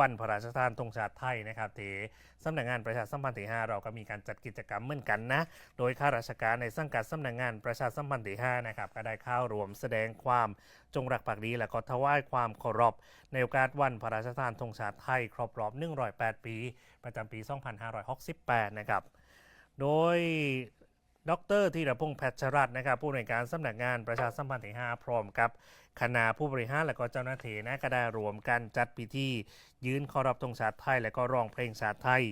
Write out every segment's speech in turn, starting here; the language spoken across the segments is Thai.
วันพระราชทานธงชาติไทยนะครับที่สำนักงานประชาสัมพันธ์ที่5เราก็มีการจัดกิจกรรมเหมือนกันนะ โดยข้าราชการในสังกัดสำนักงานประชาสัมพันธ์ที่5นะครับก็ได้เข้ารวมแสดงความจงรักภักดีและก็ถวายความเคารพในโอกาสวันพระราชทานธงชาติไทย ครบรอบ 108 ปี ประจำปี 2568 นะครับ โดย ดรธีรพงษ์แพทชรัตน์นะครับผู้อำนวยการสำนักงานประชาสัมพันธ์ที่ 5 พร้อมกับคณะผู้บริหารและก็เจ้าหน้าที่นะก็ได้รวมกันจัดพิธียืนเคารพธงชาติไทย และก็ร้องเพลงชาติไทย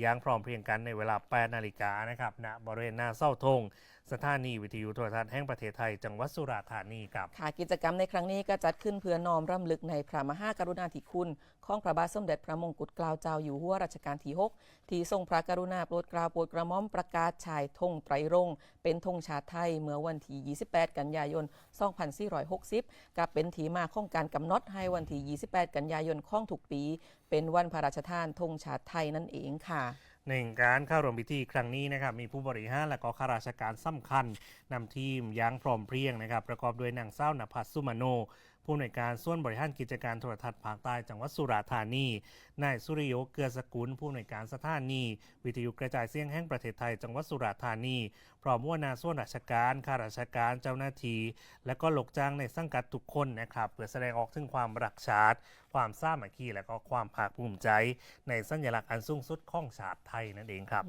อย่างพร้อมเพรียงกันในเวลา 8 นาฬิกานะครับณบริเวณหน้าเสาธงสถานีวิทยุโทรทัศน์แห่งประเทศไทย จังหวัดสุราษฎร์ธานีครับค่ะกิจกรรมในครั้งนี้ก็จัดขึ้นเพื่อน้อมรำลึกในพระมหากรุณาธิคุณ ของพระบาทสมเด็จพระมงกุฎเกล้าเจ้าอยู่หัวรัชกาลที่ 6 ที่ทรงพระกรุณาโปรดเกล้าโปรดกระหม่อมประกาศชายธงไตรรงค์เป็นธงชาติไทยเมื่อวันที่ 28 กันยายน 2460 กับเป็นที่มาของการกำหนดให้วันที่ 28 กันยายนของทุกปี เป็นวันพระราชทานธงชาติไทยนั่นเองค่ะในการเข้าร่วมพิธีครั้งนี้นะครับมีผู้บริหารและก็ข้าราชการสำคัญนำทีมอยังพร้อมเพรียงนะครับประกอบด้วยนางเศร้านภัสสุมาโน ผู้อำนวยการส่วนบริหารกิจการโทรทัศน์ภาคใต้จังหวัดสุราษฎร์ธานี นายสุริโยเกือสกุลผู้อำนวยการสถานี วิทยุกระจายเสียงแห่งประเทศไทยจังหวัดสุราษฎร์ธานีพร้อมว่านาส่วนราชการข้าราชการเจ้าหน้าที่และก็หลกจ้างในสังกัดทุกคนนะครับเพื่อแสดงออกถึงความรักชาติ ความสามัคคีและก็ความภาคภูมิใจ ในสัญลักษณ์อันสูงสุดของชาติไทยนั่นเองครับ